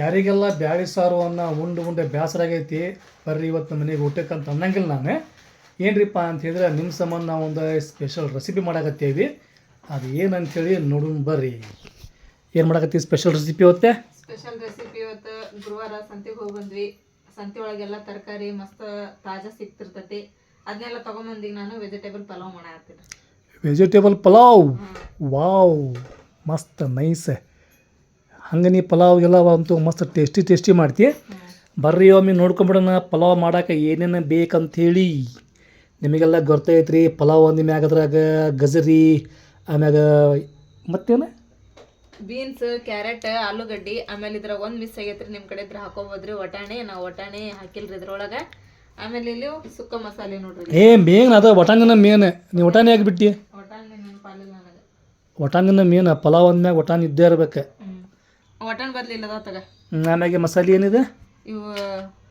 ಯಾರಿಗೆಲ್ಲ ಬ್ಯಾಳಿ ಸಾರು ಅನ್ನ ಉಂಡು ಉಂಡೆ ಬೇಸರ ಆಗೈತಿ ಬರ್ರಿ ಇವತ್ತು ಮನೆಗೆ ಊಟಕ್ಕೆ ಅಂತ ಅನ್ನಂಗಿಲ್ಲ ನಾನು. ಏನ್ರಿಪ್ಪ ಅಂತ ಹೇಳಿದ್ರೆ ನಿಮ್ಮ ಸಂಬಂಧ ನಾವು ಒಂದು ಸ್ಪೆಷಲ್ ರೆಸಿಪಿ ಮಾಡಕತ್ತೀವಿ. ಅದು ಏನಂತೇಳಿ ನೋಡು ಬರ್ರಿ. ಏನು ಮಾಡಕತ್ತೀವಿ ಸ್ಪೆಷಲ್ ರೆಸಿಪಿ ಇವತ್ತೆ? ಸ್ಪೆಷಲ್ ರೆಸಿಪಿ ಇವತ್ತು ಗುರುವಾರ ಸಂತೆಗೆ ಹೋಗಿ ಬಂದ್ವಿ. ಸಂತೆ ಒಳಗೆಲ್ಲ ತರಕಾರಿ ಮಸ್ತ್ ತಾಜಾ ಸಿಕ್ತಿರ್ತೈತಿ ಅದನ್ನೆಲ್ಲ ತೊಗೊಂಬಂದಿಗೆ ನಾನು ವೆಜಿಟೇಬಲ್ ಪಲಾವ್ ಮಾಡಾಕತ್ತೀನಿ. ವೆಜಿಟೇಬಲ್ ಪಲಾವ್? ವಾವ್ ಮಸ್ತ್ ನೈಸ್ ಹಂಗೆ ನೀ ಪಲಾವ್ ಎಲ್ಲ ಅಂತೂ ಮಸ್ತ್ ಟೇಸ್ಟಿ ಟೇಸ್ಟಿ ಮಾಡ್ತಿ. ಬರ್ರಿ ಒಮ್ಮೆ ನೋಡ್ಕೊಂಬಿಡೋಣ ಪಲಾವ್ ಮಾಡಕ್ಕೆ ಏನೇನು ಬೇಕಂಥೇಳಿ ನಿಮಗೆಲ್ಲ ಗೊತ್ತೈತ್ರಿ ಪಲಾವ್ ಅಂದ ಮ್ಯಾಗ ಅದ್ರಾಗ ಗಜರಿ ಆಮ್ಯಾಗ ಮತ್ತೇನು? ಬೀನ್ಸ್ ಕ್ಯಾರೆಟ್ ಆಲೂಗಡ್ಡಿ ಆಮೇಲೆ ಇದ್ರಾಗ ಒಂದು ಮಿಸ್ ಆಗೈತ್ರಿ ನಿಮ್ಮ ಕಡೆ ಇದ್ರೆ ಹಾಕೋಬೋದ್ರಿ ವಟಾಣಿ ನಾವು ವಟಾಣಿ ಹಾಕಿಲ್ರಿ ಇದ್ರೊಳಗೆ. ಆಮೇಲೆ ಇಲ್ಲಿ ಸುಕ್ಕ ಮಸಾಲೆ ನೋಡ್ರಿ. ಏ ಮೇನ್ ಅದ ಒಟಾಂಗನ ಮೇನ್ ನೀವು ಒಟಾಣಿ ನೆನಪಾಲಿಲ್ಲ ನನಗೆ. ಒಟಾಂಗನ ಮೇನ್ ಪಲಾವ್ ಅಂದ್ಮ್ಯಾಗ ಒಟಾಣಿ ಇದ್ದೇ ಇರ್ಬೇಕು. ವಟಾಣಿ ಬದಲಿಲ್ಲ ತಗ. ಆಮ್ಯಾಗೆ ಮಸಾಲೆ ಏನಿದೆ? ಇವು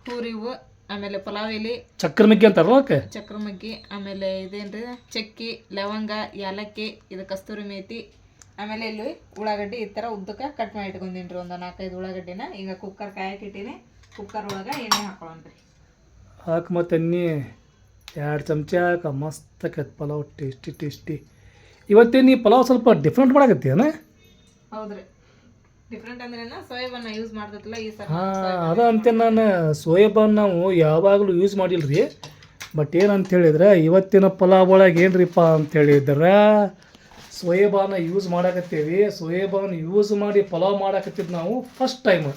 ಹೂರಿವು ಆಮೇಲೆ ಪಲಾವ್ ಇಲ್ಲಿ ಚಕ್ರ ಮಗ್ಗಿ ಅಂತಾರಲ್ಲ ಚಕ್ರ ಚಕ್ರಮಗ್ಗಿ ಆಮೇಲೆ ಇದೇನ್ರಿ? ಚಕ್ಕಿ ಲವಂಗ ಯಾಲಕ್ಕಿ ಇದು ಕಸ್ತೂರಿ ಮೇತಿ ಆಮೇಲೆ ಇಲ್ಲಿ ಉಳ್ಳಾಗಡ್ಡಿ ಈ ಥರ ಉದ್ದಕ್ಕೆ ಕಟ್ ಮಾಡಿ ಇಟ್ಕೊಂಡೀನಿ ಒಂದು ನಾಲ್ಕೈದು ಉಳ್ಳಾಗಡ್ಡಿನ. ಈಗ ಕುಕ್ಕರ್ ಕಾಯಕ್ಕೆ ಇಟ್ಟೀನಿ. ಕುಕ್ಕರ್ ಒಳಗೆ ಎಣ್ಣೆ ಹಾಕೊಳ್ಳೋಣ್ರಿ ಹಾಕಿ ಮತ್ತೆ ಎಣ್ಣೆ. ಎರಡು ಚಮಚ ಹಾಕ. ಮಸ್ತ್ ಆಕೈತೆ ಪಲಾವ್. Tasty tasty. ಇವತ್ತೇ ನೀ ಪಲಾವ್ ಸ್ವಲ್ಪ ಡಿಫ್ರೆಂಟ್ ಮಾಡಕತ್ತೀಯನ? ಹೌದ್ರಿ. ಡಿಫ್ರೆಂಟ್ ಅಂದ್ರೇನ ಸೋಯಾಬನ್ನ ಯೂಸ್ ಮಾಡ್ತೈತಲ್ಲ ಈ ಸಲ ಹಾಂ ಅದ ಅಂತ ನಾನು ಸೋಯಾಬಾನ್ ನಾವು ಯಾವಾಗಲೂ ಯೂಸ್ ಮಾಡಿಲ್ರಿ. ಬಟ್ ಏನಂತ ಹೇಳಿದ್ರೆ ಇವತ್ತಿನ ಪಲಾವ್ ಒಳಗೆ ಏನ್ರಿಪ್ಪ ಅಂತ ಹೇಳಿದ್ರೆ ಸೋಯಾಬಾನ ಯೂಸ್ ಮಾಡಕತ್ತೀವಿ. ಸೋಯಾಬಾನ್ ಯೂಸ್ ಮಾಡಿ ಪಲಾವ್ ಮಾಡಕತ್ತಿದ್ದು ನಾವು ಫಸ್ಟ್ ಟೈಮ್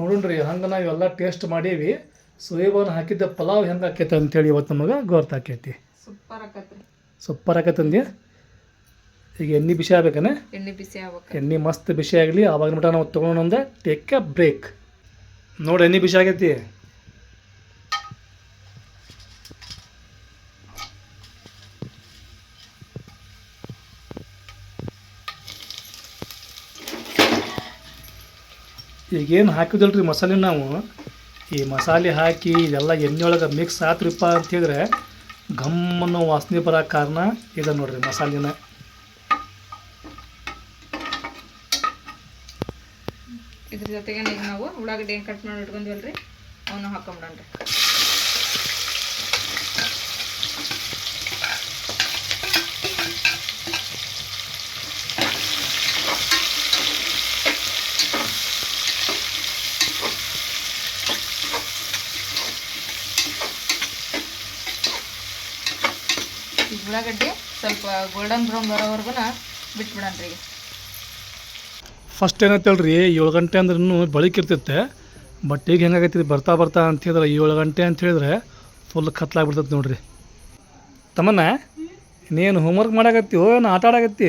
ನೋಡೋಣ್ರಿ ಹಂಗೆ ನಾವು ಎಲ್ಲ ಟೇಸ್ಟ್ ಮಾಡೀವಿ. ಸೋಯಾಬಾನ್ ಹಾಕಿದ್ದ ಪಲಾವ್ ಹೆಂಗೆ ಆಕೈತೆ ಅಂತೇಳಿ ಇವತ್ತು ನಮಗೆ ಗೊತ್ತಾಕೈತಿ. ಸೂಪರ್ ಆಕತ್ತಿ ಸೂಪರ್ ಆಕತ್ತಂದು ಈಗ ಎಣ್ಣೆ ಬಿಸಿ ಆಗ್ಬೇಕನ? ಎಣ್ಣೆ ಬಿಸಿ ಆಗ್ಬೇಕು. ಎಣ್ಣೆ ಮಸ್ತ್ ಬಿಸಿ ಆಗಲಿ ಆವಾಗ ಮಟ ನಾವು ತೊಗೊಂಡೊಂದೆ ಟೇಕ್ ಅ ಬ್ರೇಕ್ ನೋಡಿ ಎಣ್ಣೆ ಬಿಸಿ ಆಗೈತಿ. ಈಗೇನು ಹಾಕಿದಲ್ರಿ ಮಸಾಲೆ ನಾವು? ಈ ಮಸಾಲೆ ಹಾಕಿ ಇದೆಲ್ಲ ಎಣ್ಣೆ ಒಳಗೆ ಮಿಕ್ಸ್ ಆತ್ರಿಪ್ಪ ಅಂತಂದ್ರೆ ಘಮ್ಮನ್ನು ವಾಸನೆ ಬರೋ ಕಾರಣ ಇದೆ ನೋಡಿರಿ ಮಸಾಲಿನ. ಜೊತೆಗೆ ಈಗ ನಾವು ಉಳ್ಳಾಗಡ್ಡಿ ಏನು ಕಟ್ ಮಾಡಿ ಇಟ್ಕೊಂಡ್ವಲ್ರಿ ಅವನ್ನ ಹಾಕೊಂಬಿಡೋಣ್ರಿ ರೀ. ಉಳ್ಳಾಗಡ್ಡಿ ಸ್ವಲ್ಪ ಗೋಲ್ಡನ್ ಬ್ರೌನ್ ಬರೋವರೆಗೂ ಬಿಟ್ಬಿಡೋಣ್ರಿ ಈಗ. ಫಸ್ಟ್ ಏನೈತಲ್ರಿ ಏಳು ಗಂಟೆ ಅಂದ್ರೂ ಇನ್ನೂ ಇರ್ತೈತೆ. ಬಟ್ ಈಗ ಹೆಂಗಾಗೈತಿ ಬರ್ತಾ ಬರ್ತಾ ಅಂತ ಹೇಳಿದ್ರೆ ಏಳು ಗಂಟೆ ಅಂತ ಹೇಳಿದ್ರೆ ಫುಲ್ ಕತ್ಲಾಗ್ಬಿಡ್ತೈತೆ ನೋಡ್ರಿ. ತಮ್ಮನ್ನ ನೀನು ಹೋಮ್ವರ್ಕ್ ಮಾಡಾಕತ್ತೀವೋ ಏನು ಆಟ ಆಡಾಕತ್ತಿ?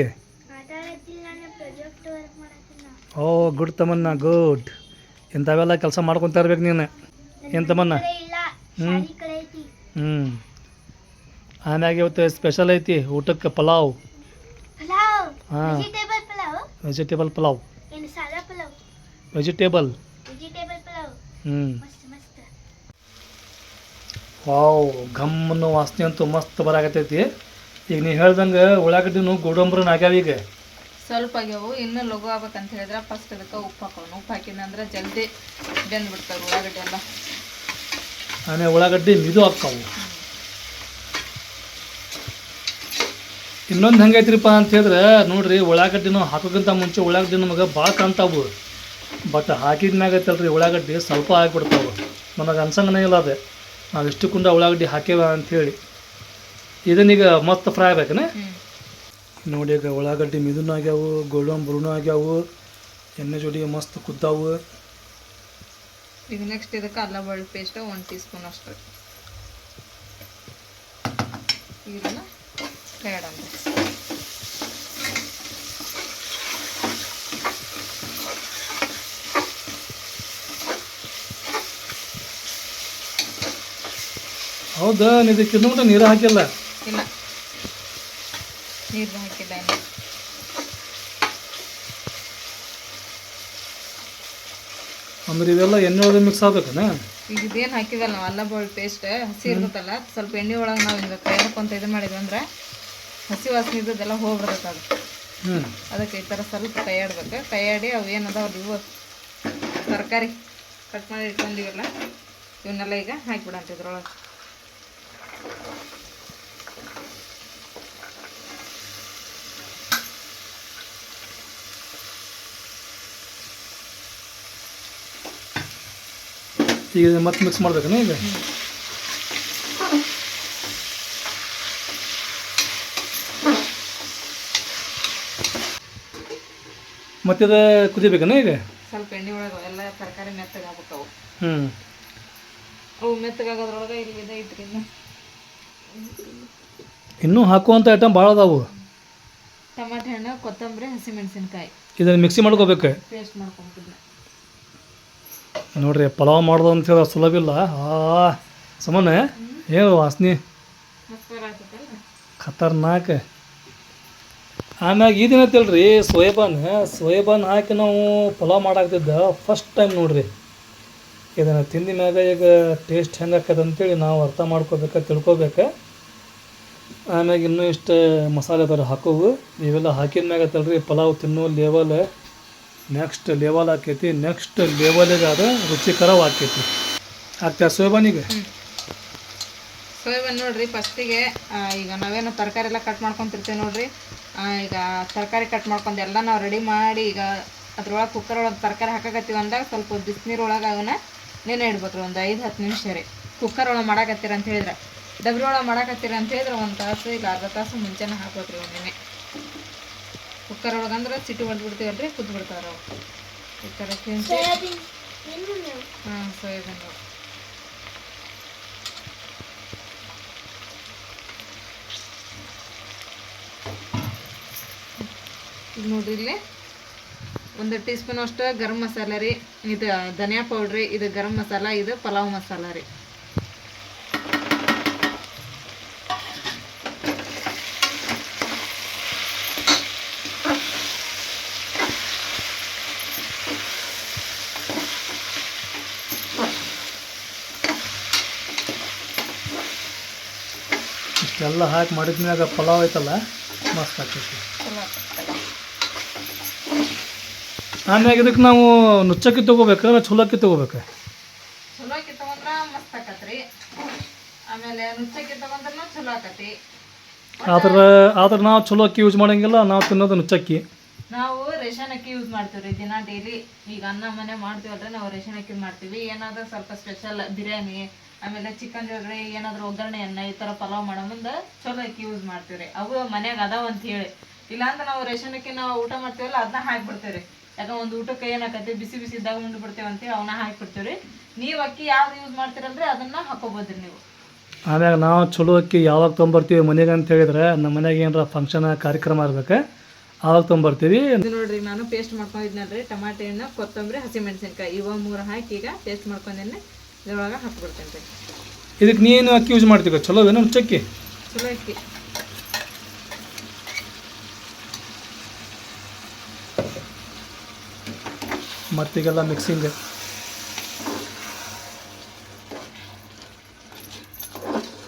ಓ ಗುಡ್ ತಮ್ಮನ್ನ ಗುಡ್ ಇಂಥವೆಲ್ಲ ಕೆಲಸ ಮಾಡ್ಕೊತಾ ಇರ್ಬೇಕು ನೀನು. ಏನು ತಮ್ಮನ್ನ ಹ್ಞೂ ಹ್ಞೂ ಆಮ್ಯಾಗ ಇವತ್ತು ಸ್ಪೆಷಲ್ ಐತಿ ಊಟಕ್ಕೆ ಪಲಾವ್. ಹಾಂ. ವೆಜಿಟೇಬಲ್ ಪಲಾವ್ ವೆಜಿಟೇಬಲ್ ಪಲಾವ್ ಏನು ಸಾದಾ ಪಲಾವ್ ವೆಜಿಟೇಬಲ್ ವೆಜಿಟೇಬಲ್ ಪಲಾವ್ ಹ್ಞೂ ಮಸ್ತ್ ಮಸ್ತ್. ವಾವ್ ಘಮ್ಮನ್ನು ವಾಸನೆ ಅಂತೂ ಮಸ್ತ್ ಬರಾಕತ್ತೈತಿ. ಈಗ ನೀವು ಹೇಳ್ದಂಗೆ ಉಳ್ಳಾಗಡ್ಡಿನೂ ಗೋಡಂಬ್ರನ್ ಆಗ್ಯಾವ ಈಗ. ಸ್ವಲ್ಪ ಆಗ್ಯಾವು ಇನ್ನು ಲಘು ಆಗ್ಬೇಕಂತ ಹೇಳಿದ್ರೆ ಫಸ್ಟ್ ಅದಕ್ಕೆ ಉಪ್ಪು ಹಾಕೋಣ. ಉಪ್ಪು ಹಾಕಿದಂದ್ರೆ ಜಲ್ದಿ ಬೆಂದು ಬಿಡ್ತಾವೆ ಉಳ್ಳಾಗಡ್ಡಿ ಎಲ್ಲ. ಆಮೇಲೆ ಉಳ್ಳಾಗಡ್ಡಿ ಮಿದು ಹಾಕ್ತಾವು ಇನ್ನೊಂದು ಹೆಂಗೈತ್ರಿಪ್ಪ ಅಂತ ಹೇಳಿದ್ರೆ ನೋಡ್ರಿ ಉಳ್ಳಾಗಡ್ಡಿನೂ ಹಾಕೋಕ್ಕಿಂತ ಮುಂಚೆ ಉಳ್ಳಾಗಡ್ಡಿ ನಮಗೆ ಭಾಳ ಕಾಣ್ತಾವು ಬಟ್ ಹಾಕಿದ ಮ್ಯಾಗ ಐತಲ್ರಿ ಉಳ್ಳಾಗಡ್ಡಿ ಸ್ವಲ್ಪ ಆಗಿಬಿಡ್ತಾವೆ ನನಗೆ ಅನ್ಸಂಗನೇ ಇಲ್ಲ ಅದೇ. ನಾವು ಎಷ್ಟು ಕುಂಡ ಉಳ್ಳಾಗಡ್ಡಿ ಹಾಕ್ಯವ ಅಂಥೇಳಿ ಇದನ್ನೀಗ ಮತ್ತೆ ಫ್ರೈ ಆಗ್ಬೇಕನ? ನೋಡಿ ಈಗ ಉಳ್ಳಾಗಡ್ಡಿ ಮಿದುನು ಆಗ್ಯಾವು ಗೋಲ್ಡನ್ ಬ್ರೂನು ಆಗ್ಯಾವು ಎಣ್ಣೆ ಜೋಡಿ ಮಸ್ತ್ ಕುದ್ದಾವು. ಈಗ ನೆಕ್ಸ್ಟ್ ಇದಕ್ಕೆ ಅಲ್ಲ ಬೆಳ್ಳುಳ್ಳಿ ಪೇಸ್ಟ್ ಒಂದು ಟೀ ಸ್ಪೂನ್ ಅಷ್ಟು ಹೌದಾ? ಇದಕ್ಕೆ ಇನ್ನೂ ಮಟ್ಟ ನೀರು ಹಾಕಿಲ್ಲ? ಇಲ್ಲ. ನೀರು ಹಾಕಿಲ್ಲ ಅಂದ್ರೆ ಇವೆಲ್ಲ ಎಣ್ಣೆ ಒಳಗೆ ಮಿಕ್ಸ್ ಆಗ್ಬೇಕನ? ಈಗ ಇದೇನು ಹಾಕಿವಲ್ಲ ನಾವು ಅಲ್ಲ ಬೋಳ್ ಪೇಸ್ಟ್ ಹಸಿ ಇರ್ತೈತಲ್ಲ ಸ್ವಲ್ಪ ಎಣ್ಣೆ ಒಳಗೆ ನಾವು ಹಿಂಗೆ ಕೈ ಹಾಕೊಂತ ಇದು ಮಾಡಿದ್ವಿ ಅಂದ್ರೆ ಹಸಿ ವಾಸನೆ ಇದ್ದದೆಲ್ಲ ಹೋಗ್ಬಿಡ್ತೈತೆ ಅದು. ಹ್ಞೂ ಅದಕ್ಕೆ ಈ ಥರ ಸ್ವಲ್ಪ ಕೈ ಕೈಯಾಡಿ ಅವು ಏನದಾವ ಇವು ತರಕಾರಿ ತರಕಾರಿ ಕಟ್ ಮಾಡಿ ಇಟ್ಕೊಂಡಿವಲ್ಲ ಇವನ್ನೆಲ್ಲ ಈಗ ಹಾಕಿಬಿಡಂತ ಇದ್ರೊಳಗೆ. ಈಗ ಮತ್ತೆ ಮಿಕ್ಸ್ ಮಾಡ್ಬೇಕನ ಈಗ? ಮತ್ತಿದ ಕುದಿಬೇಕನ ಈಗ? ಸ್ವಲ್ಪ ಎಣ್ಣೆ ಒಳಗೆ ಎಲ್ಲ ತರಕಾರಿ ಮೆತ್ತಗಾಗ್ಬಿಟ್ಟವು. ಹ್ಞೂ ಅವು ಮೆತ್ತಗಾಗೋದ್ರೊಳಗೆ ಇಲ್ಲಿ ಇದೆ ಐತ್ರಿ ಇನ್ನು ಹಾಕುವಂಥ ಐಟಮ್ ಭಾಳ ಅದಾವು. ಟಮಾಟೆ ಹಣ್ಣು ಕೊತ್ತಂಬರಿ ಹಸಿಮೆಣಸಿನ್ಕಾಯಿ. ಇದನ್ನು ಮಿಕ್ಸಿ ಮಾಡ್ಕೋಬೇಕು? ಪೇಸ್ಟ್ ಮಾಡ್ಕೊಂಬಿಟ್ಟಿದ್ದೆ ನೋಡ್ರಿ ಪಲಾವ್ ಮಾಡೋದು ಅಂತ ಹೇಳಿದ್ರೆ ಸುಲಭ ಇಲ್ಲ ಆ ಸಮನ ಏನು ವಾಸನೆ? ಖತರ್ನಾಕ್. ಆಮ್ಯಾಗ ಇದನ್ನ ತಿಳ್ರಿ ಐತಲ್ರಿ ಸೋಯಾಬಾನ್ ಸೋಯಾಬಾನ್ ಹಾಕಿ ನಾವು ಪಲಾವ್ ಮಾಡಾಕ್ತಿದ್ದ ಫಸ್ಟ್ ಟೈಮ್ ನೋಡ್ರಿ. ಇದನ್ನು ತಿಂದ ಮ್ಯಾಗ ಈಗ ಟೇಸ್ಟ್ ಹೆಂಗೆ ಆಕದ ಅಂತೇಳಿ ನಾವು ಅರ್ಥ ಮಾಡ್ಕೋಬೇಕು ತಿಳ್ಕೊಬೇಕು. ಆಮ್ಯಾಗ ಇನ್ನೂ ಇಷ್ಟು ಮಸಾಲೆ ಅದಾರ ಹಾಕೋವು. ಇವೆಲ್ಲ ಹಾಕಿದ ಮ್ಯಾಗ ಐತಲ್ರಿ ಪಲಾವ್ ತಿನ್ನೋ ಲೇವಲ್ ನೆಕ್ಸ್ಟ್ ಲೇವಲ್ ಆಕೈತಿ. ನೆಕ್ಸ್ಟ್ ಲೆವೆಲಿಗೆ ಅದು ರುಚಿಕರವ್ ಆಕೈತಿ ಆಗ್ತಾ ಸೋಯಾಬಾನಿಗೆ? ಸೋಯಾಬೀನ್ ನೋಡ್ರಿ ಫಸ್ಟಿಗೆ ಈಗ ನಾವೇನು ತರಕಾರಿ ಎಲ್ಲ ಕಟ್ ಮಾಡ್ಕೊತಿರ್ತೀವಿ ನೋಡ್ರಿ. ಈಗ ತರಕಾರಿ ಕಟ್ ಮಾಡ್ಕೊಂಡು ಎಲ್ಲ ನಾವು ರೆಡಿ ಮಾಡಿ ಈಗ ಅದ್ರೊಳಗೆ ಕುಕ್ಕರ್ ಒಳಗೆ ತರಕಾರಿ ಹಾಕಕತ್ತೀವಿ ಅಂದಾಗ ಸ್ವಲ್ಪ ಬಿಸಿನೀರು ಒಳಗೆ ಅವನ್ನ ನೆನೆ ಇಡ್ಬೇಕ್ರಿ, ಒಂದು ಐದು ಹತ್ತು ನಿಮಿಷ ರೀ. ಕುಕ್ಕರ್ ಒಳಗೆ ಮಾಡಾಕತ್ತೀರ ಅಂತ ಹೇಳಿದ್ರೆ. ಡಬ್ರಿ ಒಳಗೆ ಮಾಡಾಕತ್ತೀರ ಅಂತ ಹೇಳಿದ್ರೆ ಒಂದು ತಾಸು ಇಲ್ಲ ಅರ್ಧ ತಾಸು ಮುಂಚೆನೇ ಹಾಕ್ಬೇಕ್ರಿ ಒಮ್ಮೆ ಕುಕ್ಕರ್ ಒಳಗೆ ಅಂದ್ರೆ ಸಿಟಿ ಹೊಡ್ಬಿಡ್ತೀವಲ್ರಿ ಕುದ್ದು ಬಿಡ್ತಾರ ಅವು ಈ ಥರ ತಿನ್ಸಿ. ಹಾಂ ಸೋಯಾಬೀನ್ ಈಗ ನೋಡ್ರಿ ಇಲ್ಲಿ. ಒಂದು ಟೀ ಸ್ಪೂನ್ ಅಷ್ಟು ಗರಂ ಮಸಾಲ ರೀ ಇದು ಧನಿಯಾ ಪೌಡ್ರಿ ಇದು ಗರಂ ಮಸಾಲ ಇದು ಪಲಾವ್ ಮಸಾಲ ರೀ. ಇಷ್ಟೆಲ್ಲ ಹಾಕಿ ಮಾಡಿದ್ಮ್ಯಾಗ ಪಲಾವ್ ಐತಲ್ಲ ಮಸ್ತ್ ಆಗ್ತೈತಿ. ಆಮ್ಯಾಗ ಇದಕ್ಕೆ ನಾವು ನುಚ್ಚಕ್ಕಿ ತೊಗೋಬೇಕು ಚಲೋ ಅಕ್ಕಿ ತೊಗೋಬೇಕು? ಚಲೋ ಅಕ್ಕಿ ತಗೊಂಡ್ರ ಮಸ್ತ್ ಆಕತ್ರಿ. ಆಮೇಲೆ ನುಚ್ಚಕ್ಕಿ ತಗೊಂಡ್ರೂ ಚಲೋ ಆಕತಿ ಆದ್ರೆ ಆದ್ರೆ ನಾವು ಚಲೋ ಅಕ್ಕಿ ಯೂಸ್ ಮಾಡಂಗಿಲ್ಲ ನಾವು ತಿನ್ನೋದು ನುಚ್ಚಕ್ಕಿ. ನಾವು ರೇಷನ್ ಅಕ್ಕಿ ಯೂಸ್ ಮಾಡ್ತೀವಿ ರೀ ದಿನ ಡೈಲಿ. ಈಗ ಅನ್ನ ಮನೆ ಮಾಡ್ತೀವಲ್ರಿ ನಾವು ರೇಷನ್ ಅಕ್ಕಿ ಮಾಡ್ತೀವಿ. ಏನಾದ್ರೂ ಸ್ವಲ್ಪ ಸ್ಪೆಷಲ್ ಬಿರಿಯಾನಿ ಆಮೇಲೆ ಚಿಕನ್ ಜೊತೆ ಏನಾದರೂ ಒಗ್ಗರಣೆ ಅನ್ನ ಈ ಥರ ಪಲಾವ್ ಮಾಡೋ ಮುಂದೆ ಚಲೋ ಅಕ್ಕಿ ಯೂಸ್ ಮಾಡ್ತೀವಿ ರೀ ಅವು ಮನ್ಯಾಗ ಅದಾವ ಅಂತ ಹೇಳಿ. ಇಲ್ಲಾಂದ್ರೆ ನಾವು ರೇಷನ್ ಅಕ್ಕಿ ನಾವು ಊಟ ಮಾಡ್ತೀವಲ್ಲ ಅದನ್ನ ಹಾಕ್ಬಿಡ್ತೀವಿ ರೀ ಯಾಕಂದ್ರೆ ಒಂದು ಊಟಕ್ಕೆ ಏನಾಕತಿ ಬಿಸಿ ಬಿಸಿ ಇದ್ದಾಗ ಉಂಡು ಬಿಡ್ತೇವೆ ಅಂತೇಳಿ ಅವನ್ನ ಹಾಕ್ಬಿಡ್ತೀವಿ ರೀ ನೀವು ಅಕ್ಕಿ ಯಾವ್ದು ಯೂಸ್ ಮಾಡ್ತೀರಲ್ರಿ ಅದನ್ನ ಹಾಕೋಬೋದ್ರಿ ನೀವು. ಆಮ್ಯಾಗ ನಾವು ಚಲೋ ಅಕ್ಕಿ ಯಾವಾಗ ತೊಗೊಂಬರ್ತೀವಿ ಮನೆಗೆ ಅಂತ ಹೇಳಿದ್ರೆ ನಮ್ಮ ಮನೆಗೆ ಏನಾರ ಫಂಕ್ಷನ್ ಕಾರ್ಯಕ್ರಮ ಇರ್ಬೇಕು ಆವಾಗ ತೊಗೊಂಬರ್ತೀವಿ ನೋಡ್ರಿ ನಾನು ಪೇಸ್ಟ್ ಮಾಡ್ಕೊಂಡಿದ್ನಲ್ರಿ ಟಮಾಟೆ ಹಣ್ಣು ಕೊತ್ತಂಬರಿ ಹಸಿಮೆಣಸಿನ್ಕಾಯಿ. ಇವ ಮೂರು ಹಾಕಿ ಈಗ ಪೇಸ್ಟ್ ಮಾಡ್ಕೊಂಡೇನೆ. ಇದ್ರೊಳಗೆ ಹಾಕ್ಬಿಡ್ತೇನೆ ರೀ ಇದಕ್ಕೆ ನೀನು ಅಕ್ಕಿ ಯೂಸ್ ಮಾಡ್ತೀವಿ ಚಲೋ ಏನೋ ಚಕ್ಕಿ? ಚಲೋ ಅಕ್ಕಿ ಮತ್ತೀಗೆಲ್ಲ ಮಿಕ್ಸಿಂಗ್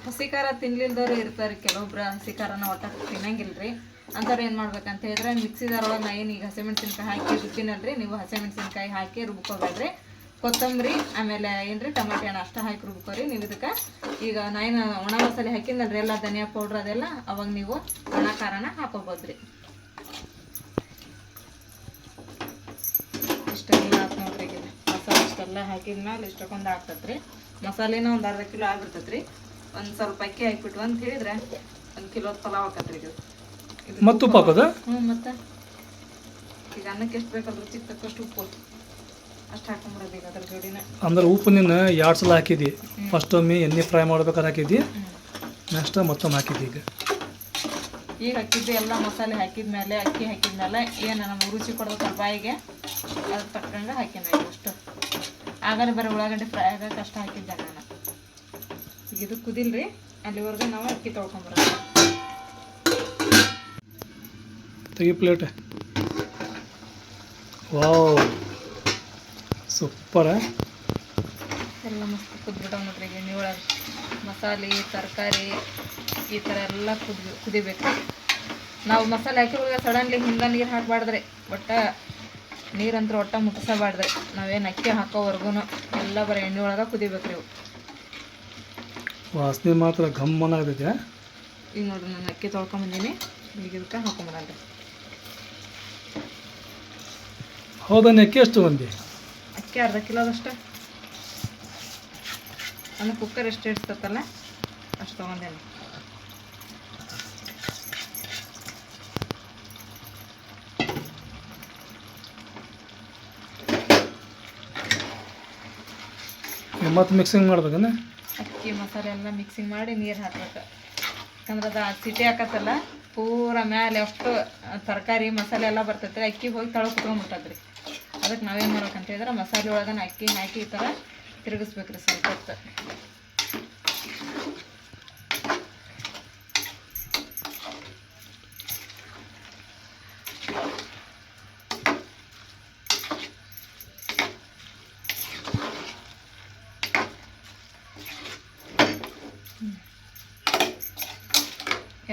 ಹಸಿ ಖಾರ ತಿನ್ಲಿಲ್ದವ್ರು ಇರ್ತಾರೆ ಕೆಲವೊಬ್ರು ಹಸಿ ಖಾರನ ಒಟ್ಟ ತಿನ್ನಂಗಿಲ್ರಿ. ಅಂಥವ್ರು ಏನು ಮಾಡ್ಬೇಕಂತ ಹೇಳಿದ್ರೆ ಮಿಕ್ಸಿದಾರೊಳಗೆ ನಾ ಏನು ಈಗ ಹಸಿಮೆಣ್ಸಿನ್ಕಾಯಿ ಹಾಕಿ ರುಬ್ಬಿನಲ್ರಿ. ನೀವು ಹಸಿಮೆಣಸಿನ್ಕಾಯಿ ಹಾಕಿ ರುಬ್ಕೋಬೇಡ್ರಿ. ಕೊತ್ತಂಬರಿ ಆಮೇಲೆ ಏನ್ರಿ ಟಮಾಟೆ ಹಣ್ಣು ಅಷ್ಟ ಹಾಕಿ ರುಬ್ಕೋರಿ. ನೀವು ಇದಕ್ಕೆ ಈಗ ನಾ ಏನು ಒಣ ಮಸಾಲೆ ಹಾಕಿನಲ್ರಿ ಎಲ್ಲ ಧನಿಯಾ ಪೌಡ್ರ್ ಅದೆಲ್ಲ ಅವಾಗ ನೀವು ಒಣ ಖಾರನ ಹಾಕೋಬೋದ್ರಿ. ಇಷ್ಟೆಲ್ಲ ಹಾಕಿ ನೋಡ್ರಿ ಈಗ. ಮಸಾಲೆ ಇಷ್ಟೆಲ್ಲ ಹಾಕಿದ್ಮೇಲೆ ಇಷ್ಟಕ್ಕೊಂದು ಆಗ್ತತ್ರಿ. ಮಸಾಲೆನ ಒಂದು ಅರ್ಧ ಕಿಲೋ ಆಗ್ಬಿಡ್ತೈತ್ರಿ. ಒಂದು ಸ್ವಲ್ಪ ಅಕ್ಕಿ ಹಾಕ್ಬಿಟ್ಟು ಅಂತ ಹೇಳಿದ್ರೆ ಒಂದು ಕಿಲೋ ಪಲಾವ್ ಆಕತ್ರಿ ಇದು ಮತ್ತು ಹ್ಞೂ ಮತ್ತೆ. ಈಗ ಅನ್ನಕ್ಕೆ ಎಷ್ಟು ಬೇಕಲ್ಲ ರುಚಿಗೆ ತಕ್ಕಷ್ಟು ಉಪ್ಪು. ಅದ್ರ ಉಪ್ಪು ನಿನ್ನ ಎರಡು ಸಲ ಹಾಕಿದ್ದಿ. ಫಸ್ಟ್ ಒಮ್ಮೆ ಎಣ್ಣೆ ಫ್ರೈ ಮಾಡ್ಬೇಕಾದ್ರೆ ಹಾಕಿದ್ದಿ. ನೆಕ್ಸ್ಟ್ ಮತ್ತೊಮ್ಮೆ ಹಾಕಿದ್ದಿ ಈಗ. ಈಗ ಹಾಕಿದ್ದು ಎಲ್ಲ ಮಸಾಲೆ ಹಾಕಿದ ಮೇಲೆ ಅಕ್ಕಿ ಹಾಕಿದ ಮೇಲೆ ಏನು ನಮ್ಗೆ ರುಚಿ ಕೊಡ್ಬೇಕಲ್ಲ ಬಾಯಿಗೆ ಅದ್ರ ತಕ್ಕಂಗೆ ಹಾಕಿನ ಅಷ್ಟು. ಆಗಲೇ ಬರೀ ಉಳ್ಳಾಗಡ್ಡೆ ಫ್ರೈ ಆಗಕ್ಕೆ ಅಷ್ಟು ಹಾಕಿದ್ದೆ ನಾನು. ಈಗ ಇದು ಕುದಿಲ್ರಿ ಅಲ್ಲಿವರೆಗೂ ನಾವು ಅಕ್ಕಿ ತೊಳ್ಕೊಂಬರೋದು ತೆಗಿ ಪ್ಲೇಟ್ ವಾವ್ ಸೂಪರ. ಎಲ್ಲ ಮಸ್ತ್ ಕುದ್ಬಿಟ್ಟವ್ ನೋಡ್ರಿ ಎಣ್ಣೆ ಒಳಗೆ. ಮಸಾಲೆ ತರಕಾರಿ ಈ ಥರ ಎಲ್ಲ ಕುದ್ ಕುದಿಬೇಕು. ನಾವು ಮಸಾಲೆ ಹಾಕಿರುವಾಗ ಸಡನ್ಲಿ ಹಿಂದ ನೀರು ಹಾಕಬಾರ್ದ್ರಿ. ಒಟ್ಟ ನೀರಂತ್ರ ಒಟ್ಟ ಮುಟ್ಟಿಸಬಾರ್ದ್ರಿ ನಾವೇನು ಅಕ್ಕಿ ಹಾಕೋವರೆಗೂ ಎಲ್ಲ ಬರೀ ಎಣ್ಣೆ ಒಳಗೆ ಕುದಿಬೇಕು ಇವು. ವಾಸನೆ ಮಾತ್ರ ಘಮ್ಮನಾಗ್ತೈತೆ ಈಗ ನೋಡ್ರಿ ನಾನು ಅಕ್ಕಿ ತೊಳ್ಕೊಂಬಂದೀನಿ. ಈಗ ಇದಕ್ಕೆ ಹಾಕೊಂಬರಲ್ರಿ ಹೌದಾ ಅಕ್ಕಿ ಎಷ್ಟು ಮಂದಿ ಅಕ್ಕಿ ಅರ್ಧ ಕಿಲೋದಷ್ಟು ಅಂದರೆ ಕುಕ್ಕರ್ ಎಷ್ಟು ಇಡ್ತತ್ತಲ್ಲ ಅಷ್ಟು ತೊಗೊಂಡೇನೆ ಮತ್ತೆ ಮಿಕ್ಸಿಂಗ್ ಮಾಡ್ಬೇಕಂದ್ರೆ ಅಕ್ಕಿ ಮಸಾಲೆ ಎಲ್ಲ ಮಿಕ್ಸಿಂಗ್ ಮಾಡಿ ನೀರು ಹಾಕ್ಬೇಕು. ಯಾಕಂದ್ರೆ ಅದು ಸಿಟಿ ಹಾಕತ್ತಲ್ಲ ಪೂರ ಮ್ಯಾಲೆ ಅಷ್ಟು ತರಕಾರಿ ಮಸಾಲೆ ಎಲ್ಲ ಬರ್ತೈತೆ ಅಕ್ಕಿ ಹೋಗಿ ತಳ ಕುತ್ಕೊಂಡ್ಬಿಟ್ಟದ್ರಿ ಅದಕ್ಕೆ ನಾವೇನು ಮಾಡ್ಬೇಕಂತ ಹೇಳಿದ್ರೆ ಮಸಾಲೆ ಒಳಗೆ ಅಕ್ಕಿ ಹಾಕಿ ಈ ಥರ ತಿರುಗಿಸ್ಬೇಕು ರೀ ಸ್ವಲ್ಪ ಹೊತ್ತು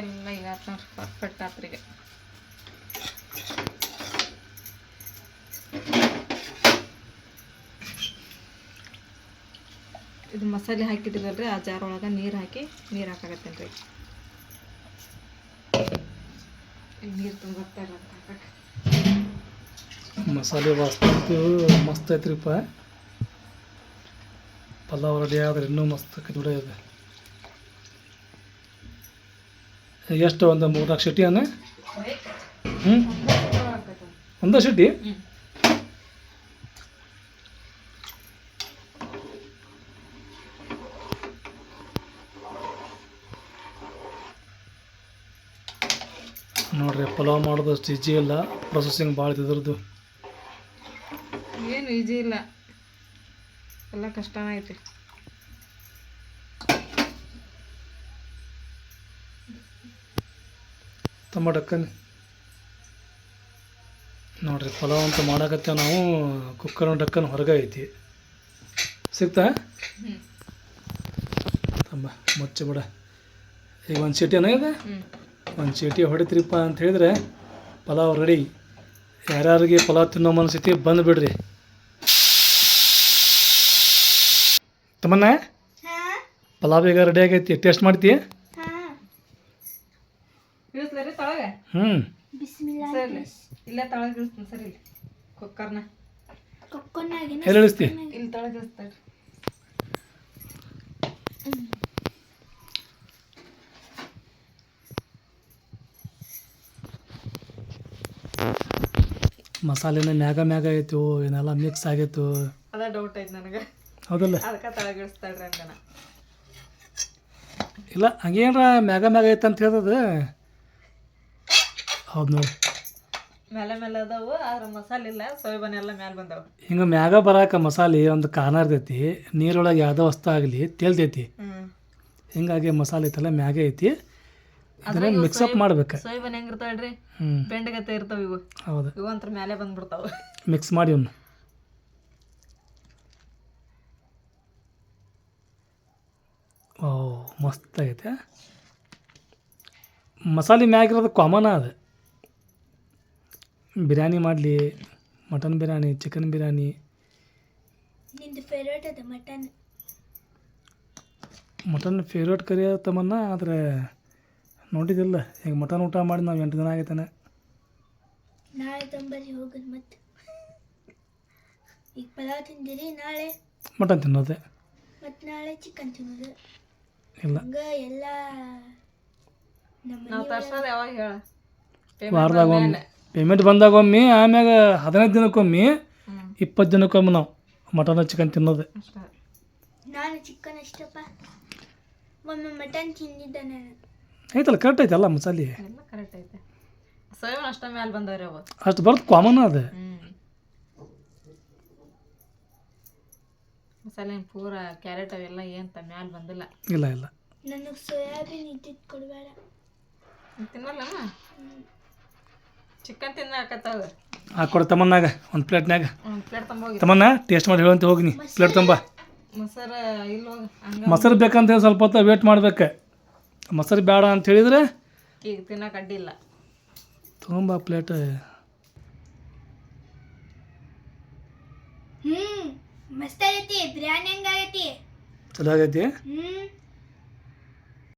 ಎಲ್ಲ ಈಗ ಆತ್ ನೋಡ್ರಿ ಪರ್ಫೆಕ್ಟ್ ಆತ್ರಿ ಈಗ ಇದು ಮಸಾಲೆ ಹಾಕಿಟ್ಟಿರಲ್ರಿ ಆ ಜಾರ್ ಒಳಗೆ ನೀರು ಹಾಕಿ ನೀರು ಹಾಕಾಕತ್ತೇನೆ ರೀ ನೀರು ತುಂಬ ಮಸಾಲೆ ವಾಸನೆ ಮಸ್ತ್ ಐತ್ರಿಪ್ಪ. ಪಲಾವ್ ರೆಡಿ ಆದ್ರೆ ಇನ್ನೂ ಮಸ್ತ್ ಆಕೈತಿ ಇದೆ ಇದು ಎಷ್ಟು ಒಂದು ಮೂರ್ನಾಲ್ಕು ಸಿಟಿ ಅನ್ನ? ಹ್ಞೂ ಒಂದು ಸಿಟಿ ನೋಡ್ರಿ ಪಲಾವ್ ಮಾಡೋದು ಅಷ್ಟು ಈಜಿ ಇಲ್ಲ. ಪ್ರೊಸೆಸಿಂಗ್ ಭಾಳ ಇದ್ರದ್ದು. ಏನು ಈಜಿ ಇಲ್ಲ. ಎಲ್ಲ ಕಷ್ಟನೇ ಐತಿ. ತಮ್ಮ ಡಕ್ಕನ್ ನೋಡ್ರಿ ಪಲಾವ್ ಅಂತ ಮಾಡಕತ್ತೆ ನಾವು ಕುಕ್ಕರ್ ಡಕ್ಕನ್ ಹೊರಗೆ ಐತಿ. ಸಿಗ್ತಾ? ತಮ್ಮ ಮುಚ್ಚ ಬಿಡ. ಈಗ ಒಂದು ಸೀಟಿನ ಇದೆ ಹ್ಞೂ ಒಂದು ಚೀಟಿ ಹೊಡಿತ್ರಿಪ್ಪ ಅಂತ ಹೇಳಿದ್ರೆ ಪಲಾವ್ ರೆಡಿ ಯಾರ್ಯಾರಿಗೆ ಪಲಾವ್ ತಿನ್ನೋ ಮನಸ್ಥಿತಿ ಬಂದುಬಿಡ್ರಿ ತಮ್ಮನ್ನ ಹಾ. ಪಲಾವ್ ಈಗ ರೆಡಿ ಆಗೈತಿ. ಟೇಸ್ಟ್ ಮಾಡ್ತಿ? ಹಾ. ಇಳಿಸ್ಲರಿ ತಳಗೆ? ಹ್ಞೂ ಸರಿ ಇಲ್ಲೇ ತಳಗೆ ಇಳಿಸ್ತೀನಿ ಸರಿ ಇಲ್ಲಿ ಕುಕ್ಕರ್ನ ಕೊಕ್ಕೊನಾಗಿನ ಎಲ್ಲಿ ಇಳಿಸ್ತಿ ಇಲ್ಲಿ ತಳಗೆ ಇಳಿಸ್ತಾರೆ ಮಸಾಲೆನ ಮ್ಯಾಗ ಮ್ಯಾಗ ಆಯ್ತು ಏನೆಲ್ಲ ಮಿಕ್ಸ್ ಆಗೈತು ಅದ ಡೌಟ್ ಐತೆ ನನಗೆ. ಹೌದಲ್ಲ? ಅದಕ್ಕೆ ತಳಗೆ ಇಳಿಸ್ತಾಳ್ರಿ ಅಂದನ. ಇಲ್ಲ ಹಂಗೇನ್ರ ಮ್ಯಾಗ ಮ್ಯಾಗ ಐತೆ ಅಂತ ಹೇಳ್ತದ ಹೌದು ನೋಡಿ. ಮೇಲೆ ಮೇಲೆ ಅದಾವು ಆದ್ರೆ ಮಸಾಲೆ ಇಲ್ಲ ಸೋಯಾಬನ್ ಎಲ್ಲ ಮೇಲೆ ಬಂದವು. ಹಿಂಗೆ ಮ್ಯಾಗ ಬರಾಕ ಮಸಾಲೆ ಒಂದು ಕಾರಣ ಇರ್ತೈತಿ ನೀರೊಳಗೆ ಯಾವುದೋ ವಸ್ತು ಆಗಲಿ ತೇಲ್ತೈತಿ ಹಿಂಗಾಗಿ ಮಸಾಲೆ ಐತಲ್ಲ ಮ್ಯಾಗ ಐತಿ. ಅದನ್ನ ಅಪ್ ಮಾಡ್ಬೇಕು. ಸೋಯಾಬೀನ್ ಹೆಂಗಿರ್ತಾಳ್ರಿ ಹ್ಞೂ ಬೆಂಡಗತ್ತೆ ಇರ್ತಾವ ಇವು. ಹೌದು. ಇವು ಅಂತ್ರ ಮೇಲೆ ಬಂದ್ಬಿಡ್ತಾವ. ಮಿಕ್ಸ್ ಮಾಡಿ ಅವ್ನು ಓ ಮಸ್ತ್ ಆಗೈತೆ. ಮಸಾಲೆ ಮ್ಯಾಗಿರೋದು ಕಾಮನ್ ಅದು. ಬಿರಿಯಾನಿ ಮಾಡಲಿ ಮಟನ್ ಬಿರಿಯಾನಿ ಚಿಕನ್ ಬಿರಿಯಾನಿ. ನಿಂದು ಫೇವ್ರೇಟ್ ಅದ ಮಟನ್. ಮಟನ್ ಫೇವ್ರೇಟ್ ಕರಿ ತಮ್ಮನ್ನ ಆದರೆ ನೋಡಿದಿಲ್ಲ ಈಗ ಮಟನ್ ಊಟ ಮಾಡಿ ನಾವು ಎಂಟು ದಿನ ಆಗೈತಾನೆ. ನಾಳೆ ತಂಬರಿ ಹೋಗೋದು ಮತ್ತೆ. ಈಗ ಪಲಾವ್ ತಿಂದಿರಿ ನಾಳೆ? ಮಟನ್ ತಿನ್ನೋದೆ. ಮತ್ತು ನಾಳೆ ಚಿಕನ್ ತಿನ್ನೋದು. ಇಲ್ಲ. ಹಂಗ ಎಲ್ಲ ನಮ್ಮ ನಾವು ತರ್ಸೋದು ಯಾವಾಗ ಹೇಳ? ವಾರದಾಗ ಒಮ್ಮೆ. ಪೇಮೆಂಟ್ ಬಂದಾಗ ಒಮ್ಮೆ ಆಮ್ಯಾಗ ಹದಿನೈದು ದಿನಕ್ಕೊಮ್ಮೆ ಇಪ್ಪತ್ತು ದಿನಕ್ಕೊಮ್ಮೆ ನಾವು ಮಟನ್ ಚಿಕನ್ ತಿನ್ನೋದು. ನಾನು ಚಿಕನ್ ಅಷ್ಟಪ್ಪ. ಒಮ್ಮೆ ಮಟನ್ ತಿಂದಿದ್ದೆ ನಾನು. ಐತಲ್ಲ ಕರೆಕ್ಟ್ ಐತಲ್ಲ ಮಸಾಲೆ ಎಲ್ಲ ಕರೆಕ್ಟ್ ಐತೆ. ಅಲ್ಲ ಅಷ್ಟ ಮೇಲೆ ಬಂದವ್ರಿ ಅವು ಅಷ್ಟು ಬರೋದು ಕಾಮನ್ ಅದು. ಮಸಾಲೆ ಏನ್ ಪೂರ ಕ್ಯಾರೆಟ್ ಅವೆಲ್ಲ ಏನ್ ಮ್ಯಾಲ ಬಂದಿಲ್ಲ. ಇಲ್ಲ ಇಲ್ಲ. ನನಗೆ ಸೋಯಾಬೀನ್ ಇದ್ದಿದ್ದು ಕೊಡಬೇಡ. ತಿನ್ನಲ್ಲಮ್ಮ ಚಿಕನ್ ತಿನ್ನಕತ್ತಾವ ಕೊಡ ತಮ್ಮನ್ನಾಗ ಒಂದು ಪ್ಲೇಟ್ನಾಗ ಒಂದು ಪ್ಲೇಟ್ ತಂಬೋಗಿ ತಮ್ಮನ್ನ ಟೇಸ್ಟ್ ಮಾಡಿ ಹೇಳಂತ ಹೋಗಿನಿ ಪ್ಲೇಟ್ ತುಂಬ. ಮೊಸರು ಇಲ್ಲ ಮೊಸರು ಬೇಕಂತ ಹೇಳಿ ಸ್ವಲ್ಪ ಹೊತ್ತು ವೇಟ್ ಮಾಡ್ಬೇಕು. ಮೊಸರು ಬೇಡ ಅಂತ ಹೇಳಿದ್ರೆ? ಈಗ ತಿನ್ನೋಕೆ ಅಡ್ಡಿಲ್ಲ. ತುಂಬ ಪ್ಲೇಟ್ ಹ್ಞೂ ಮಸ್ತ್ ಆಗೈತಿ ಬಿರಿಯಾನಿ ಹೆಂಗಾಗೈತಿ ಚಲೋ ಆಗೈತಿ? ಹ್ಞೂ